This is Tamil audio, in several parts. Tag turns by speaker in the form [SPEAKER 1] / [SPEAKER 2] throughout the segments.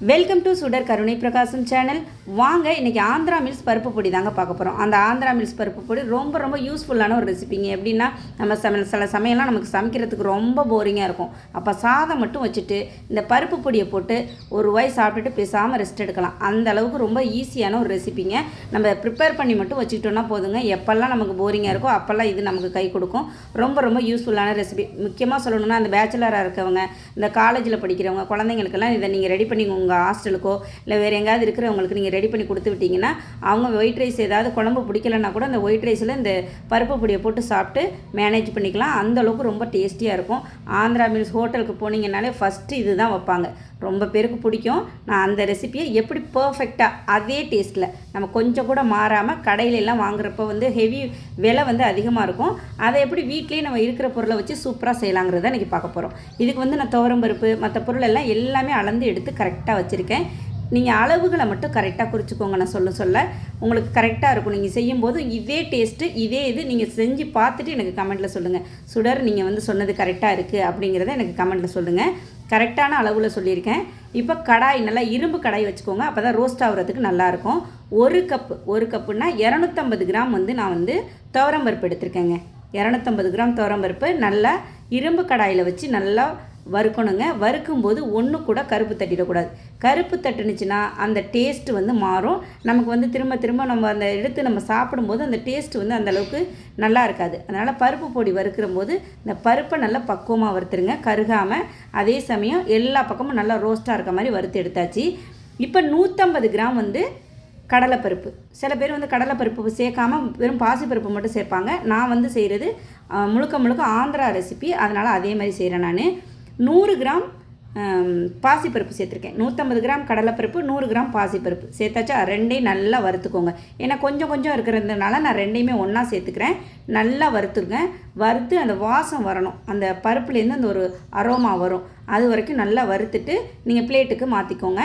[SPEAKER 1] வெல்கம் டு சுடர் கருணை பிரகாசம் சேனல் வாங்க இன்றைக்கி ஆந்திரா மில்ஸ் பருப்பு பொடி தாங்க பார்க்க போகிறோம் அந்த ஆந்திரா மில்ஸ் பருப்பு பொடி ரொம்ப ரொம்ப யூஸ்ஃபுல்லான ஒரு ரெசிபிங்க எப்படின்னா நம்ம சமையல் சில சமையல்லாம் நமக்கு சமைக்கிறதுக்கு ரொம்ப போரிங்காக இருக்கும். அப்போ சாதம் மட்டும் வச்சுட்டு இந்த பருப்பு பொடியை போட்டு ஒரு வாய் சாப்பிட்டுட்டு பேசாமல் ரெஸ்ட் எடுக்கலாம். அந்த அளவுக்கு ரொம்ப ஈஸியான ஒரு ரெசிபிங்க நம்ம ப்ரிப்பேர் பண்ணி மட்டும் வச்சுக்கிட்டோன்னா போதுங்க. எப்போல்லாம் நமக்கு போரிங்காக இருக்கோ அப்போல்லாம் இது நமக்கு கை கொடுக்கும். ரொம்ப ரொம்ப யூஸ்ஃபுல்லான ரெசிபி முக்கியமாக சொல்லணும்னா அந்த பேச்சுலராக இருக்கவங்க இந்த காலேஜில் படிக்கிறவங்க குழந்தைங்களுக்கெல்லாம் இதை நீங்கள் ரெடி பண்ணி உங்கள் ஹாஸ்டலுக்கோ இல்லை வேறு எங்கேயாவது இருக்கிறவங்களுக்கு நீங்கள் ரெடி பண்ணி கொடுத்து விட்டிங்கன்னா அவங்க ஒயிட் ரைஸ் ஏதாவது குழம்பு பிடிக்கலன்னா கூட அந்த ஒயிட் ரைஸில் இந்த பருப்பு பொடியை போட்டு சாப்பிட்டு மேனேஜ் பண்ணிக்கலாம். அந்த அளவுக்கு ரொம்ப டேஸ்டியாக இருக்கும். ஆந்திரா மீல்ஸ் ஹோட்டலுக்கு போனீங்கன்னாலே ஃபஸ்ட்டு இது தான் வைப்பாங்க. ரொம்ப பேருக்கு பிடிக்கும். நான் அந்த ரெசிபியை எப்படி பர்ஃபெக்டாக அதே டேஸ்ட்டில் நம்ம கொஞ்சம் கூட மாறாமல் கடையிலெல்லாம் வாங்குறப்ப வந்து ஹெவி விலை வந்து அதிகமாக இருக்கும். அதை எப்படி வீட்லேயே நம்ம இருக்கிற பொருளை வச்சு சூப்பராக செய்யலாங்கிறத இன்றைக்கி பார்க்க போகிறோம் இதுக்கு வந்து நான் துவரம் பருப்பு மற்ற பொருள் எல்லாம் எல்லாமே அளந்து எடுத்து கரெக்டாக வச்சுருக்கேன். நீங்கள் அளவுகளை மட்டும் கரெக்டாக குறிச்சிக்கோங்க நான் சொல்ல சொல்ல. உங்களுக்கு கரெக்டாக இருக்கும். நீங்கள் செய்யும்போது இதே டேஸ்ட்டு இதே இது நீங்கள் செஞ்சு பார்த்துட்டு எனக்கு கமெண்ட்டில் சொல்லுங்கள் சுடர் நீங்கள் வந்து சொன்னது கரெக்டாக இருக்குது அப்படிங்கிறத எனக்கு கமெண்ட்டில் சொல்லுங்கள் கரெக்டான அளவில் சொல்லியிருக்கேன். இப்போ கடாய் நல்லா இரும்பு கடாய் வச்சுக்கோங்க. அப்போ தான் ரோஸ்ட் ஆகுறதுக்கு நல்லாயிருக்கும். ஒரு கப்பு ஒரு கப்புனா இரநூத்தம்பது கிராம் வந்து நான் வந்து துவரம் பருப்பு எடுத்திருக்கேங்க. இரநூத்தம்பது கிராம் துவரம் பருப்பு நல்லா இரும்பு கடாயில் வச்சு நல்லா வறுக்கணுங்க. வறுக்கும்போது ஒன்று கூட கருப்பு தட்டிடக்கூடாது. கருப்பு தட்டுனுச்சுன்னா அந்த டேஸ்ட் வந்து மாறும். நமக்கு வந்து திரும்ப திரும்ப நம்ம அந்த எடுத்து நம்ம சாப்பிடும்போது அந்த டேஸ்ட் வந்து அந்த அளவுக்கு நல்லா இருக்காது. அதனால் பருப்பு பொடி வறுக்கிற போது இந்த பருப்பை நல்லா பக்குவமாக வறுத்துருங்க. கருகாமல் அதே சமயம் எல்லா பக்கமும் நல்லா ரோஸ்ட்டாக இருக்க மாதிரி வறுத்து எடுத்தாச்சு. இப்போ நூற்றம்பது கிராம் வந்து கடலைப்பருப்பு. சில பேர் வந்து கடலைப்பருப்பு சேர்க்காமல் வெறும் பாசிப்பருப்பு மட்டும் சேர்ப்பாங்க. நான் வந்து செய்கிறது முழுக்க முழுக்க ஆந்திரா ரெசிபி அதனால் அதே மாதிரி செய்கிறேன் நான். நூறு கிராம் பாசிப்பருப்பு சேர்த்துருக்கேன். நூற்றம்பது கிராம் கடலைப்பருப்பு நூறு கிராம் பாசிப்பருப்பு. சேர்த்தாச்சா ரெண்டையும் நல்லா வறுத்துக்கோங்க. ஏன்னா கொஞ்சம் கொஞ்சம் இருக்கிறதுனால நான் ரெண்டையுமே ஒன்றா சேர்த்துக்கிறேன். நல்லா வறுத்துங்க வறுத்து அந்த வாசம் வரணும். அந்த பருப்புலேருந்து அந்த ஒரு அரோமா வரும். அது வரைக்கும் நல்லா வறுத்துட்டு நீங்கள் பிளேட்டுக்கு மாற்றிக்கோங்க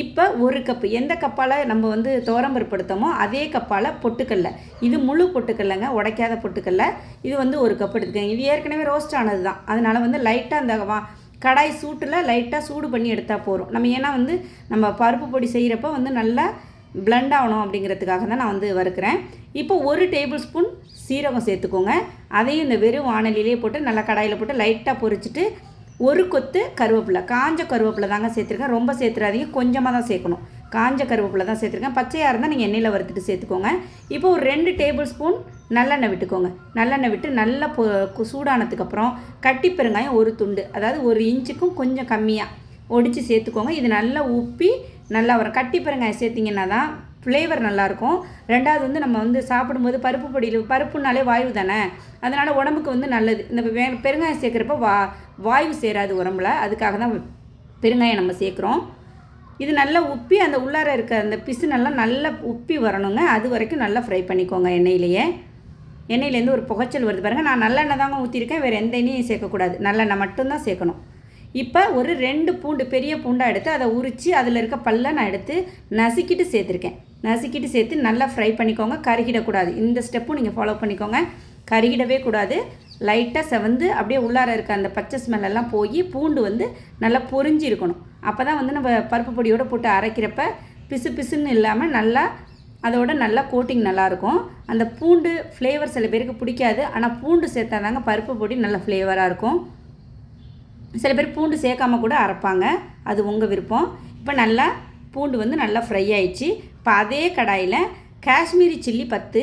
[SPEAKER 1] இப்போ ஒரு கப்பு எந்த கப்பால் நம்ம வந்து துவரம்பருப்பு எடுத்தோமோ அதே கப்பால் பொட்டுக்கல்ல இது முழு பொட்டுக்கல்லைங்க உடைக்காத பொட்டுக்கல்ல இது வந்து ஒரு கப் எடுத்துக்கங்க. இது ஏற்கனவே ரோஸ்ட் ஆனது தான் அதனால் வந்து லைட்டாக அந்த வா கடாய் சூட்டில் லைட்டாக சூடு பண்ணி எடுத்தால் போதும். நம்ம ஏன்னா வந்து நம்ம பருப்பு பொடி செய்கிறப்ப வந்து நல்லா blend ஆகணும் அப்படிங்கிறதுக்காக தான் நான் வந்து வறுக்கிறேன். இப்போ ஒரு டேபிள் ஸ்பூன் சீரகம் சேர்த்துக்கோங்க. அதையும் இந்த வெறும் வானலிலே போட்டு நல்லா கடாயில் போட்டு லைட்டாக பொரிச்சிட்டு ஒரு கொத்து கருவேப்பிலை. காஞ்ச கருவேப்பிலை தாங்க சேர்த்துருக்கேன். ரொம்ப சேர்த்துறாதீங்க கொஞ்சமாக தான் சேர்க்கணும். காஞ்ச கருவேப்பிலை தான் சேர்த்துருக்கேன். பச்சையாக இருந்தால் நீங்கள் எண்ணெயில் வறுத்துட்டு சேர்த்துக்கோங்க. இப்போ ஒரு ரெண்டு டேபிள் ஸ்பூன் நல்லெண்ணெய் விட்டுக்கோங்க. நல்லெண்ணெய் விட்டு நல்லா பொ சூடானதுக்கப்புறம் கட்டி பெருங்காயம் ஒரு துண்டு. அதாவது ஒரு இன்ச்சுக்கும் கொஞ்சம் கம்மியாக ஒடிச்சு சேர்த்துக்கோங்க. இது நல்லா உப்பி நல்லா வரும். கட்டி பெருங்காயம் சேர்த்திங்கன்னா தான் ஃப்ளேவர் நல்லாயிருக்கும் ரெண்டாவது வந்து நம்ம வந்து சாப்பிடும்போது பருப்பு பொடியில் பருப்புனாலே வாயு தானே? அதனால் உடம்புக்கு வந்து நல்லது. இந்த வே பெருங்காயம் சேர்க்குறப்ப வா வாயு சேராது உடம்புல. அதுக்காக தான் பெருங்காயம் நம்ம சேர்க்குறோம். இது நல்லா உப்பி அந்த உள்ளார இருக்க அந்த பிசு நல்லா நல்லா உப்பி வரணுங்க. அது வரைக்கும் நல்லா ஃப்ரை பண்ணிக்கோங்க எண்ணெயிலேயே. எண்ணெயிலேருந்து ஒரு புகைச்சல் வருது பாருங்கள் நான் நல்லெண்ணெய் தாங்க ஊற்றிருக்கேன் வேறு எந்த எண்ணெயும் சேர்க்கக்கூடாது. நல்லெண்ணெய் மட்டும்தான் சேர்க்கணும். இப்போ ஒரு ரெண்டு பூண்டு பெரிய பூண்டாக எடுத்து அதை உரித்து அதில் இருக்க பல்ல நான் எடுத்து நசுக்கிட்டு சேர்த்துருக்கேன். நசுக்கிட்டு சேர்த்து நல்லா ஃப்ரை பண்ணிக்கோங்க. கருகிடக்கூடாது. இந்த ஸ்டெப்பும் நீங்கள் ஃபாலோ பண்ணிக்கோங்க. கருகிடவே கூடாது. லைட்டாக செவந்து அப்படியே உள்ளார இருக்க அந்த பச்சை ஸ்மெல்லெல்லாம் போய் பூண்டு வந்து நல்லா பொறிஞ்சு இருக்கணும் அப்போ தான் வந்து நம்ம பருப்பு பொடியோடு போட்டு அரைக்கிறப்ப பிசு பிசுன்னு இல்லாமல் நல்லா அதோட நல்லா கோட்டிங் நல்லாயிருக்கும் அந்த பூண்டு ஃப்ளேவர் சில பேருக்கு பிடிக்காது. ஆனால் பூண்டு சேர்த்தா தாங்க பருப்பு பொடி நல்ல ஃப்ளேவராக இருக்கும். சில பேர் பூண்டு சேர்க்காம கூட அரைப்பாங்க. அது உங்கள் விருப்பம். இப்போ நல்லா பூண்டு வந்து நல்லா ஃப்ரை ஆயிடுச்சு. இப்போ அதே கடாயில் காஷ்மீரி சில்லி பத்து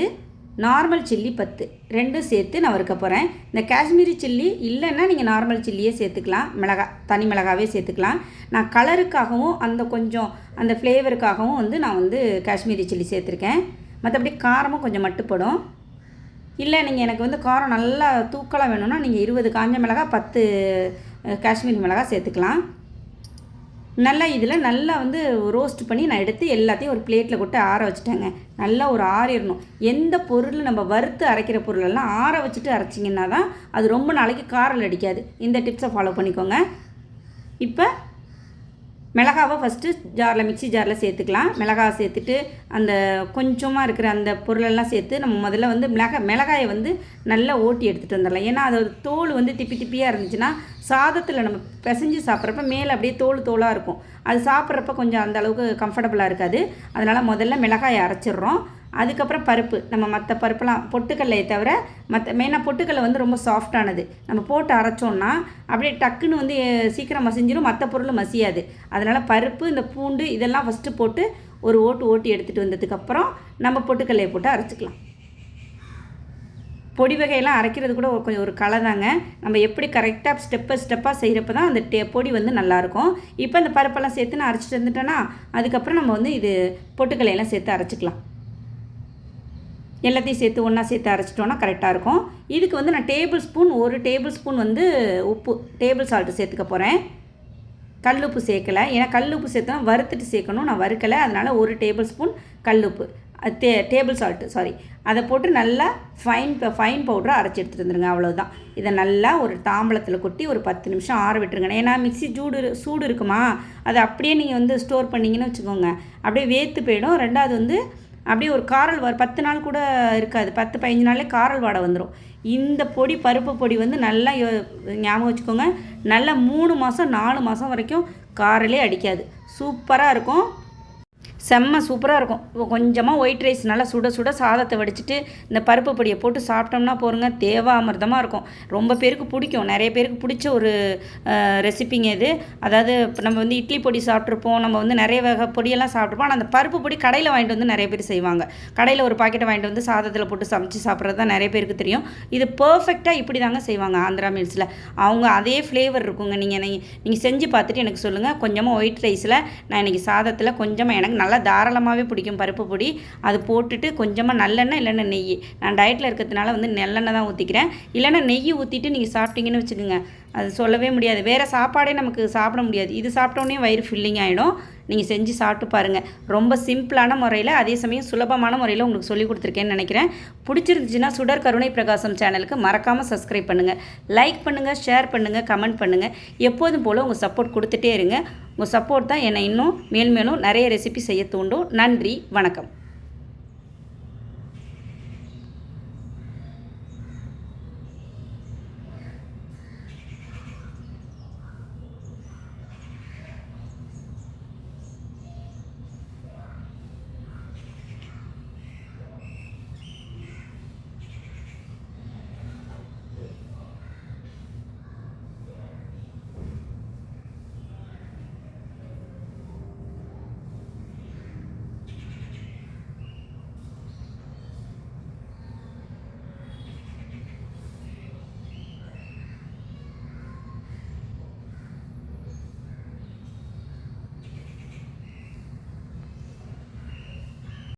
[SPEAKER 1] நார்மல் சில்லி பத்து. ரெண்டும் சேர்த்து நான் வறுக்க போகிறேன் இந்த காஷ்மீரி சில்லி இல்லைன்னா நீங்கள் நார்மல் சில்லியே சேர்த்துக்கலாம். மிளகா தனி மிளகாவே சேர்த்துக்கலாம். நான் கலருக்காகவும் அந்த கொஞ்சம் அந்த ஃப்ளேவருக்காகவும் வந்து நான் வந்து காஷ்மீரி சில்லி சேர்த்துருக்கேன். மற்றபடி காரமும் கொஞ்சம் மட்டுப்படும் இல்லை நீங்கள் எனக்கு வந்து காரம் நல்லா தூக்கலாக வேணும்னா நீங்கள் இருபது காஞ்ச மிளகா பத்து காஷ்மீரி மிளகா சேர்த்துக்கலாம். நல்லா இதில் நல்லா வந்து ரோஸ்ட் பண்ணி நான் எடுத்து எல்லாத்தையும் ஒரு பிளேட்டில் கொட்டு ஆற வச்சுட்டேங்க. நல்லா ஒரு ஆறிடணும் எந்த பொருள் நம்ம வறுத்து அரைக்கிற பொருளெல்லாம் ஆற வச்சுட்டு அரைச்சிங்கன்னா தான் அது ரொம்ப நாளைக்கு காரல் அடிக்காது. இந்த டிப்ஸை ஃபாலோ பண்ணிக்கோங்க. இப்போ மிளகாவை ஃபஸ்ட்டு ஜாரில் மிக்ஸி ஜாரில் சேர்த்துக்கலாம். மிளகா சேர்த்துட்டு அந்த கொஞ்சமாக இருக்கிற அந்த பொருளெல்லாம் சேர்த்து நம்ம முதல்ல வந்து மிளகா மிளகாயை வந்து நல்லா ஓட்டி எடுத்துகிட்டு வந்துடலாம். ஏன்னா அது தோல் வந்து திப்பி திப்பியாக இருந்துச்சுன்னா சாதத்தில் நம்ம பிசைஞ்சு சாப்பிட்றப்ப மேலே அப்படியே தோல் தோலாக இருக்கும். அது சாப்பிட்றப்ப கொஞ்சம் அந்த அளவுக்கு கம்ஃபர்டபுளாக இருக்காது. அதனால் முதல்ல மிளகாயை அரைச்சிடுறோம். அதுக்கப்புறம் பருப்பு. நம்ம மற்ற பருப்பெல்லாம் பொட்டுக்கல்லையை தவிர மற்ற மெயினாக பொட்டுக்கல்லை வந்து ரொம்ப சாஃப்டானது நம்ம போட்டு அரைச்சோன்னா அப்படியே டக்குன்னு வந்து சீக்கிரம் மசிஞ்சிடும் மற்ற பொருள் மசியாது. அதனால் பருப்பு இந்த பூண்டு இதெல்லாம் ஃபஸ்ட்டு போட்டு ஒரு ஓட்டு ஓட்டி எடுத்துகிட்டு வந்ததுக்கப்புறம் நம்ம பொட்டுக்கல்லையை போட்டு அரைச்சிக்கலாம். பொடி வகையெல்லாம் அரைக்கிறது கூட ஒரு கொஞ்சம் ஒரு கலை தாங்க. நம்ம எப்படி கரெக்டாக ஸ்டெப்பை ஸ்டெப்பாக செய்கிறப்ப தான் அந்த டே பொடி வந்து நல்லாயிருக்கும் இப்போ அந்த பருப்பெல்லாம் சேர்த்து நான் அரைச்சிட்டு வந்துட்டேன்னா அதுக்கப்புறம் நம்ம வந்து இது பொட்டுக்கலையெல்லாம் சேர்த்து அரைச்சிக்கலாம். எல்லாத்தையும் சேர்த்து ஒன்றா சேர்த்து அரைச்சிட்டோன்னா கரெக்டாக இருக்கும். இதுக்கு வந்து நான் டேபிள் ஸ்பூன் ஒரு டேபிள் ஸ்பூன் வந்து உப்பு டேபிள் சால்ட்டு சேர்த்துக்க போகிறேன் கல்லுப்பு சேர்க்கலை. ஏன்னா கல்லுப்பு சேர்த்தா வறுத்துட்டு சேர்க்கணும். நான் வறுக்கலை. அதனால் ஒரு டேபிள் ஸ்பூன் கல்லுப்பு அது டே டேபிள் சால்ட்டு சாரி அதை போட்டு நல்லா ஃபைன் ஃபைன் பவுடரை அரைச்சி எடுத்துகிட்டு வந்துருங்க. அவ்வளோதான் இதை நல்லா ஒரு தாம்பளத்தில் கொட்டி ஒரு பத்து நிமிஷம் ஆற விட்டுருங்க. ஏன்னா மிக்ஸி சூடு சூடு இருக்குமா? அதை அப்படியே நீங்கள் வந்து ஸ்டோர் பண்ணிங்கன்னு வச்சுக்கோங்க. அப்படியே வேத்து போயிடும். ரெண்டாவது வந்து அப்படியே ஒரு காரல் வர பத்து நாள் கூட இருக்காது. பத்து பதினஞ்சு நாள்லேயே காரல் வாடை வந்துடும் இந்த பொடி பருப்பு பொடி வந்து நல்லா ஞாபகம் வச்சுக்கோங்க. நல்லா மூணு மாதம் நாலு மாதம் வரைக்கும் காரலே அடிக்காது. சூப்பராக இருக்கும். செம்ம சூப்பராக இருக்கும். கொஞ்சமாக ஒயிட் ரைஸ் நல்லா சுட சுட சாதத்தை வடிச்சிட்டு இந்த பருப்பு பொடியை போட்டு சாப்பிட்டோம்னா போருங்க தேவாமிர்தமாக இருக்கும். ரொம்ப பேருக்கு பிடிக்கும். நிறைய பேருக்கு பிடிச்ச ஒரு ரெசிபிங்க இது. அதாவது இப்போ நம்ம வந்து இட்லி பொடி சாப்பிட்ருப்போம் நம்ம வந்து நிறைய வகை பொடியெல்லாம் சாப்பிட்ருப்போம் ஆனால் அந்த பருப்பு பொடி கடையில் வாங்கிட்டு வந்து நிறைய பேர் செய்வாங்க. கடையில் ஒரு பாக்கெட்டை வாங்கிட்டு வந்து சாதத்தில் போட்டு சமைச்சு சாப்பிட்றது தான் நிறைய பேருக்கு தெரியும். இது பர்ஃபெக்டாக இப்படி தாங்க செய்வாங்க ஆந்திரா மீல்ஸில் அவங்க அதே ஃப்ளேவர் இருக்குங்க. நீங்கள் நீங்கள் செஞ்சு பார்த்துட்டு எனக்கு சொல்லுங்கள் கொஞ்சமாக ஒயிட் ரைஸில் நான் இன்றைக்கி சாதத்தில் கொஞ்சமாக எனக்கு நல்லா தாராளமாகவே பிடிக்கும் பருப்பு பொடி. அது போட்டுட்டு கொஞ்சமாக நல்லெண்ணெய் இல்லைன்னா நெய். நான் டயட்டில் இருக்கிறதுனால வந்து நல்லெண்ணெய் தான் ஊற்றிக்கிறேன் இல்லைன்னா நெய் ஊற்றிட்டு நீங்கள் சாப்பிட்டீங்கன்னு வச்சுக்கோங்க. அது சொல்லவே முடியாது. வேறு சாப்பாடே நமக்கு சாப்பிட முடியாது. இது சாப்பிட்டோன்னே வயிறு ஃபில்லிங் ஆகிடும் நீங்கள் செஞ்சு சாப்பிட்டு பாருங்கள் ரொம்ப சிம்பிளான முறையில் அதே சமயம் சுலபமான முறையில் உங்களுக்கு சொல்லி கொடுத்துருக்கேன்னு நினைக்கிறேன். பிடிச்சிருந்துச்சுன்னா சுடர் கருணை பிரகாசம் சேனலுக்கு மறக்காமல் சப்ஸ்கிரைப் பண்ணுங்கள் லைக் பண்ணுங்கள் ஷேர் பண்ணுங்கள் கமெண்ட் பண்ணுங்கள் எப்போதும் போல் உங்கள் சப்போர்ட் கொடுத்துட்டே இருங்க. உங்கள் சப்போர்ட் தான் என்னை இன்னும் மேல் மேலும் நிறைய ரெசிபி செய்ய தூண்டும். நன்றி வணக்கம்.